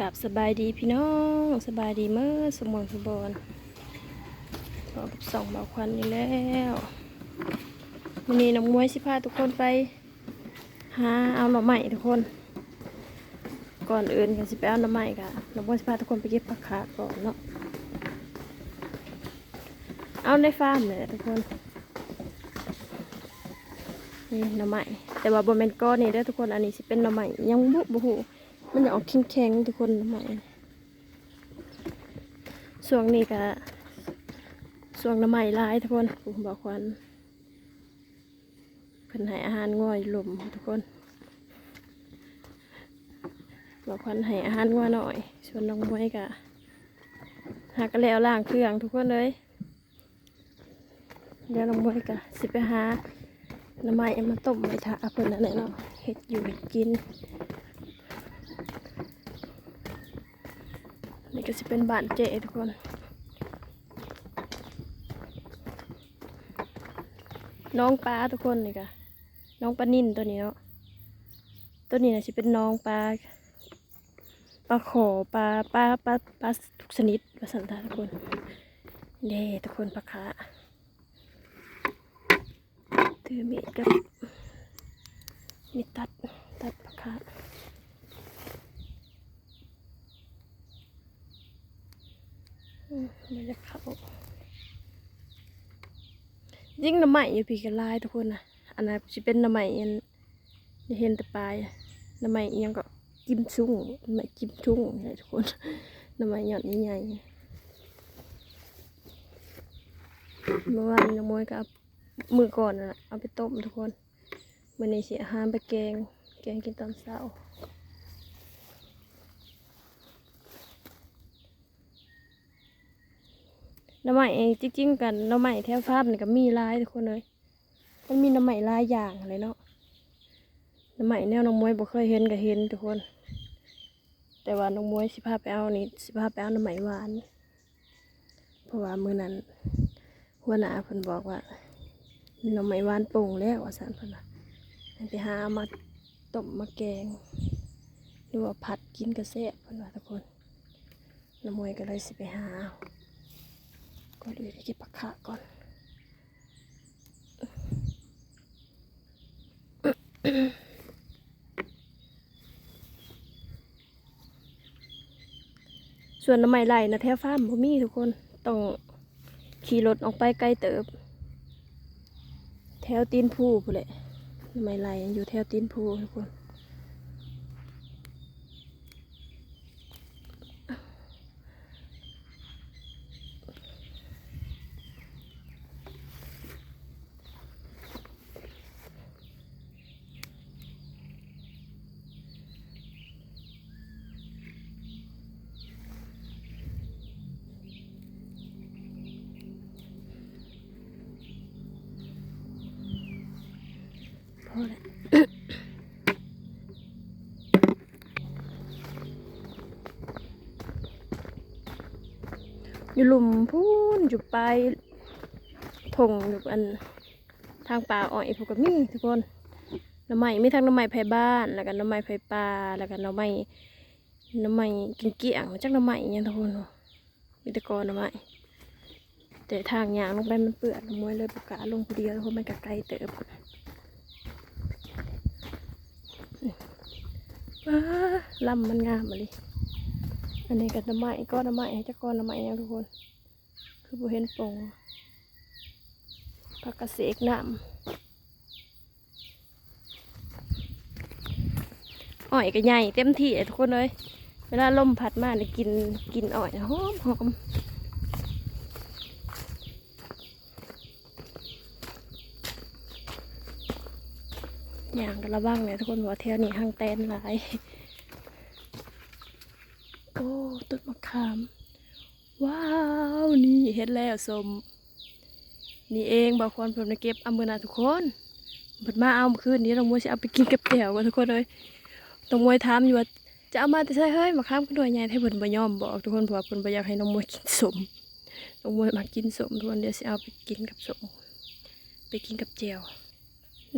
กับสบายดีพี่น้องสบายดีเมื่อสมองสมบูรณ์พอกับสองเบาควันนี่แล้ววันนี้น้องมวยสิพาทุกคนไปหาเอาหน่อไม้ทุกคน ก่อนอื่นกันสิไปเอาหน่อไม้กันน้องมวยสิพาทุกคนไปเก็บผักขาก่อนเนาะเอาในฟาร์มเลยทุกคนนี่หน่อไม้แต่ว่าบนเป็นก้อนนี่เด้อทุกคนอันนี้สิเป็นหน่อไม้ยังบุบุหู มันจะออกแข็งๆทุกคนใหม่ช่วงนี้ก็ช่วงน้ำใหม่ร้ายทุกคนผมบอกควันเพิ่นให้อาหารง่อยหลุมทุกคนบอกควันให้อาหารง่อยหน่อย ส่วนน้องมวยก็หากะแล้วล่างเครื่องทุกคนเลยเดี๋ยวน้องมวยก็สิไปหาน้ำใหม่เอามาต้มไว้ทาเพิ่นนั่นแหละเนาะเห็ดอยู่เห็ดกิน ก็จะเป็นบ้านเจทุกคนน้องปลาทุกคนนี่ก็น้องปลานิ่นตัวนี้เนาะตัวนี้นะจะเป็นน้องปลาปลาขอปลาปลาปลาปลาทุกชนิดปลาสันตาทุกคนเด้ทุกคนปลาขาถือมีดกับมีดตัดตัดปลาขา อืมไม่ได้เข้า ยิ่งน้ำใหม่อยู่พี่กันลายทุกคนนะอันนั้นจะเป็นน้ำใหม่อันอย่าเห็นแต่ปลายน้ำใหม่อิหยังก็กิมชุ่งน้ำใหม่กิมชุ่งนี่ทุกคนน้ำใหม่หยอดใหญ่เมื่อวานน้องมวยก็เอามือก่อนนะเอาไปต้มทุกคนวันนี้สิอาหารไปแกงแกงกินตอนเช้า น้ำใหม่เองจริงๆกันน้ำใหม่แถวฟาร์มนี่ก็มีลายทุกคนเลยมันมีน้ำใหม่ลายอย่างเลยเนาะน้ำใหม่แนวน้องมวยบ่เคยเห็นก็เห็นทุกคน แต่ว่าน้องมวยสิพาไปเอานี่สิพาไปเอาน้ำใหม่หวาน เพราะว่ามื้อนั้นหัวหน้าเพิ่นบอกว่าน้ำใหม่หวานโป่งแล้วว่าซั่นเพิ่นว่าไปหามาต้มมาแกงหรือว่าผัดกินกระแซ่บเพิ่นว่าทุกคนน้องมวยก็เลยสิไปหา ก่อนอื่นเก็บผักขาก่อนส่วนน้ำไม้ไหลนะแถวฟ้าร์มบ่มีทุกคนต้องขี่รถออกไปไกลเติบ แถวตีนภูพู่นแหละน้ำไม้ไหลอยู่แถวตีนภูทุกคน พอแล้วอยู่หลุมพูนอยู่ปทงอยู่อันทางป่าอ้อยพวกก็มีทุกคนน้ำไม้มีทั้งน้ำไม้ไผ่บ้านแล้วก็หน้ำไม้ไผ่ป่าแล้วก็หน้ำไม้น้ำไม้กินเกี่ยงจักน้ำไม้อหยังทุกคนมีตะกอนน้ำไม้แต่ทางยางลงไปมันเปื้อนมวยเลยประกาลงผู้เดียวเพราะมันก็ไกลเติบ ว้า ลำมันงามมาเลยอันนี้กับน้ำไม้ก้อนน้ำไม้ให้เจ้าก้อนน้ำไม้เนี่ยทุกคน คือบ่เห็นโป่งผักกระเสกน้ำอ้อยก็ใหญ่เต็มที่ทุกคนเลย เวลาลมพัดมาเนี่ยกินกินอ้อยหอมหอม อย่างกันระวังเนี่ยทุกคนบอกว่าแถวนี้ห้างแตนหลาย โอ้ต้นมะขาม ว้าว นี่เห็ดแล้วสม นี่เองบางคนผมนะเก็บเอามือนาทุกคนเพิ่นมาเอาคืนนี้น้องมวยจะเอาไปกินกับแจ่วกันทุกคนเลยน้องมวยถามอยู่ว่าจะเอามาแต่ใช่เฮ้ยมะขามกันด้วยไงให้เพิ่นบ่ยอมบอกทุกคนเพราะว่าเพิ่นบ่อยากให้น้องมวยกินสมน้องมวยมากินสมทุกคนเดี๋ยวสิเอาไปกินกับสมไปกินกับแจ่ว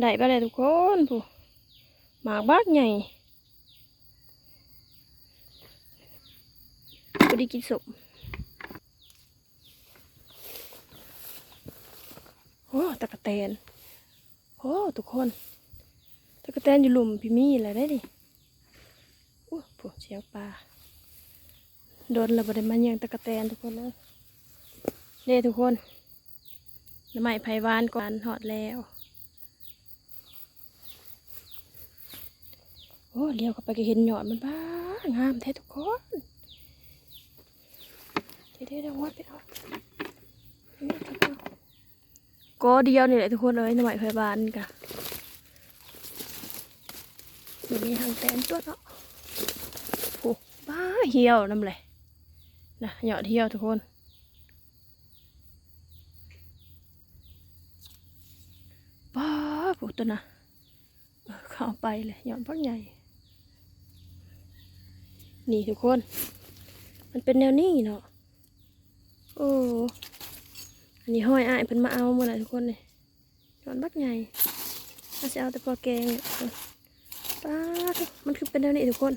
ได้ไปเลยทุกคนผู้หมากบากใหญ่พอดีกินสมโอ้ตะกะแตนโอ้ทุกคนตะกะแตนอยู่หลุมพี่มี่แหละได้ดิโอ้ปวดเสียงปลาโดนระเบิดมันยังตะกะแตนทุกคนเลยเด้ทุกคนน้ำใหม่ไผ่วานก่อนหอดแล้ว โอ้เลี้ยวเข้าไปก็เห็นหยอดมันบ้างามแท้ทุกคนเดี๋ยวเดี๋ยววัดไปเอานี่ครับเอาก็เดียวนี่แหละทุกคนเลยน้ำใหม่ไผ่วานกะอยู่มีทางแตนตัวเนาะโอ้บ้าเหี่ยวน้ำเลยนะหยอดเหี่ยวทุกคนป้าปุ๊ตัวนะเข้าไปเลยหย่อนพักใหญ่ นี่ทุกคน มันเป็นแนวนี้เนาะ โอ้ อันนี้ห้อยอ้ายเพิ่นมาเอาหมดเลยทุกคนเลยย่อนบักใหญ่ถ้าจะเอาแต่พอแกงเนี่ยป้ามันคือเป็นแนวนี้ทุกคน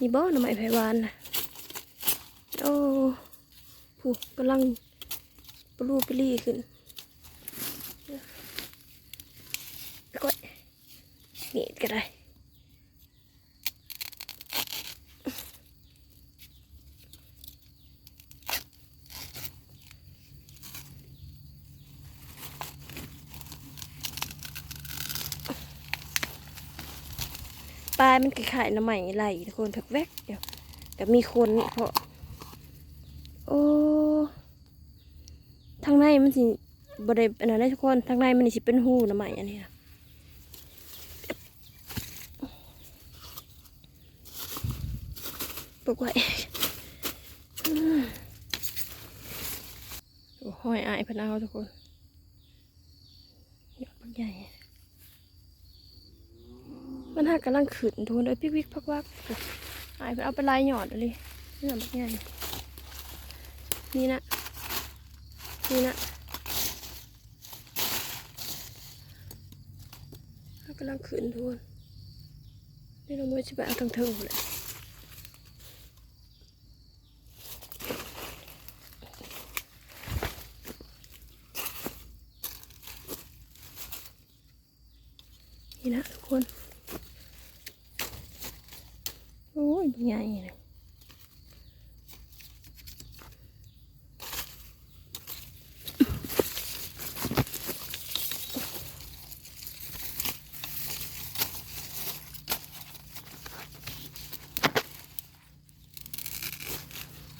นี่บ่อหน่อไม้ไผ่หวานนะโอ้ผู้กำลังปลูปลี่ขึ้นก้อยนี่ก็ได้ มันคล้ายน้ำใหม่ไหลทุกคนถักแวกเดี๋ยวแต่มีคนเพราะโอ้ทางในมันสิบริเอันนั้นได้ทุกคนทางในมันสิเป็นหูน้ำใหม่อันนี้นะปกไว้อืมโอ้ห้อยอายพนเอาทุกคนยอดปักใหญ่ มันหากำลังขืนทุนเลยพิกวิกพักวักอายเพนเอาไปลายหยอดเลยนี่หยอดปักใหญ่นี่นะนี่นะหักำลังขืนทุนนี่เราไม่จะไปเอาทางเทิงเลย นี่นะทุกคน โอ้ยเป็นไงนะ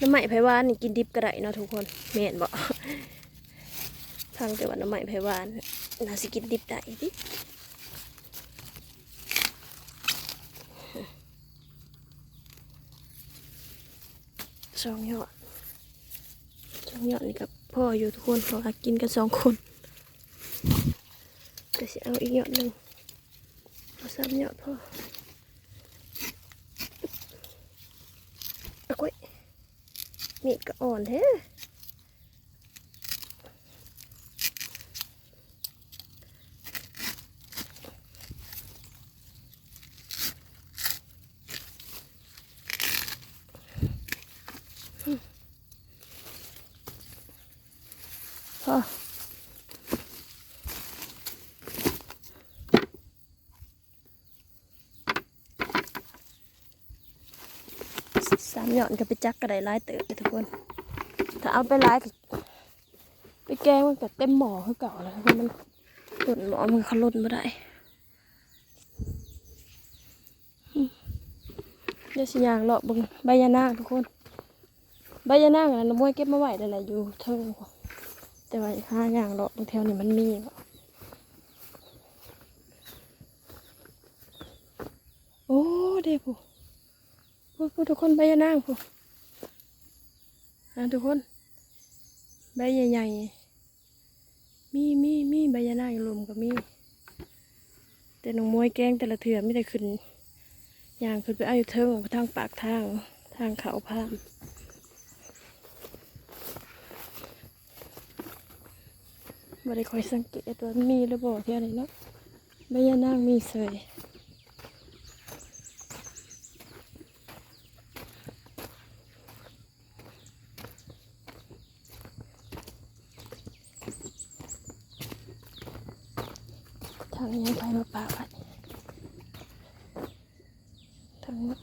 น้ำใหม่ไผ่หวานนี่กินดิบก็ได้เนาะทุกคนเมนบอกทางแต่ว่าน้ำใหม่ไผ่หวานน่าสิกินดิบได้ดิสองยอดสองยอดนี่กับพ่ออยู่ทุกคนเพราะว่ากินกันสองคนแต่สิเอาอีกยอดหนึ่งเอาสามยอดพ่อเอาไว้ย มีดก็อ่อนแท้พ่อ สามหย่อนก็ไปจักกระไดร้ายเติบเลยทุกคน ถ้าเอาไปร้ายไปแกงมันก็เต็มหม้อคือเก่าแล้วมันหล่นหม้อมันเขาล่นไม่ได้เดี๋ยวสิยางเลาะบึงใบยานางทุกคน ใบยานางนะน้ำมวยเก็บมาไหวได้แหละอยู่เทิงพอแต่ว่าห้าอย่างเลาะบางแถวนี่มันมีโอ้เด็กผู้ ผู้ผู้ทุกคนใบยานางผู้ทุกคนใบใหญ่ๆ มีมีมีใบยานางรวมกับมี แต่หน้องมวยแกงแต่ละเถื่อไม่ได้ขึ้นอย่างขึ้นไปเอาอยู่เทิงทางปากทางทางเขาพามบ่ได้คอยสังเกตว่ามีหรือบ่เท่าไรเนาะใบยานางมีเสยางนี้ไปมาป่าไปทางนี้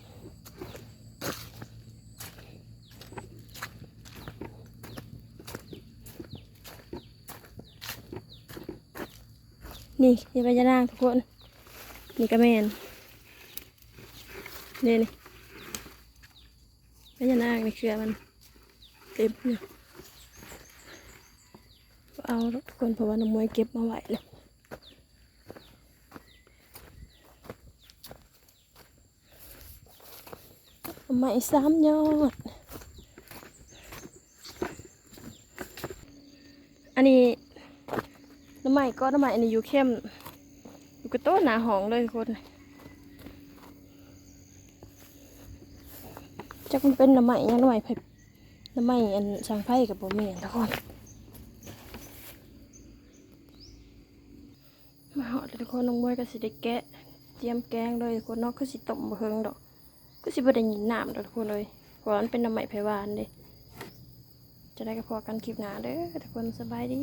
นี่นี่พญานาคทุกคน นี่ก็แมนนี่นี่พญานาคนี่เครือมันเต็มเนี่ยเอาทุกคนเพราะว่าน้ำมวยเก็บมาไหวเลย ไม้สามยอด อันนี้น้ำไม้ก็น้ำไม้อันนี้อยู่เข้มอยู่กระโต้นหนาหองเลยทุกคนจักมันเป็นน้ำไม้ยังน้ำไม้ไผ่น้ำไม้อันช่างไผ่กับบ่แม่นทุกคนมาหาะเลยทุกคนน้องมวยก็สิได้แกะเตรียมแกงเลยทุกคนนาะคือสิต้มบ่เฮิงดอก ก็สิบ่ได้ยินน้ำทุกคนเลยเพราะว่ามันเป็นน้ำใหม่ไพวานเด้จะได้ก็พอกันคลิปหนาเด้อทุกคนสบายดี